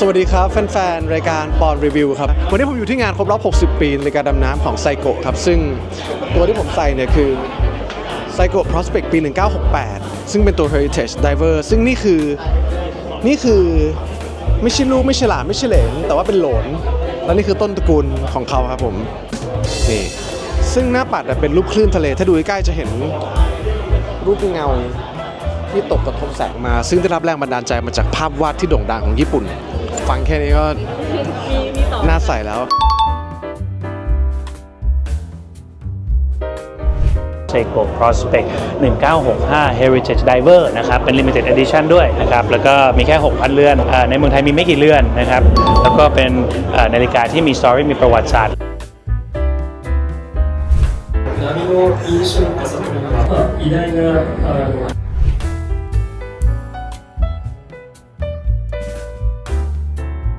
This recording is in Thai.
สวัสดีครับแฟนๆ รายการปอนรีวิวครับ วันนี้ผมอยู่ที่งานครบรอบ 60 ปีในการดำน้ำของไซโกครับ ซึ่งตัวที่ผมใส่เนี่ยคือไซโก Prospect ปี 1968 ซึ่งเป็นตัว Heritage Diver ซึ่งนี่คือนี่คือไม่ใช่ลูกไม่ใช่หลานไม่ใช่เหลนแต่ว่าเป็นโหลน และนี่คือต้นตระกูลของเขาครับผมนี่ซึ่งหน้าปัดเป็นรูปคลื่นทะเล ถ้าดูใกล้จะเห็นรูปเงาที่ตกกระทบแสงมา ซึ่งได้รับแรงบันดาลใจมาจากภาพวาดที่โด่งดังของญี่ปุ่น ฟังแค่นี้ก็น่าใส่แล้ว เซโก Prospect 1965 Heritage Diver นะครับ เป็น Limited Edition ด้วยนะครับ แล้วก็มีแค่ 6,000 เรือนอาในเมืองไทยมีไม่กี่เรือนนะครับ แล้วก็เป็นอ่านาฬิกาที่มีสตอรี่มีประวัติศาสตร์ 波の印象に飾ったものが偉大なあの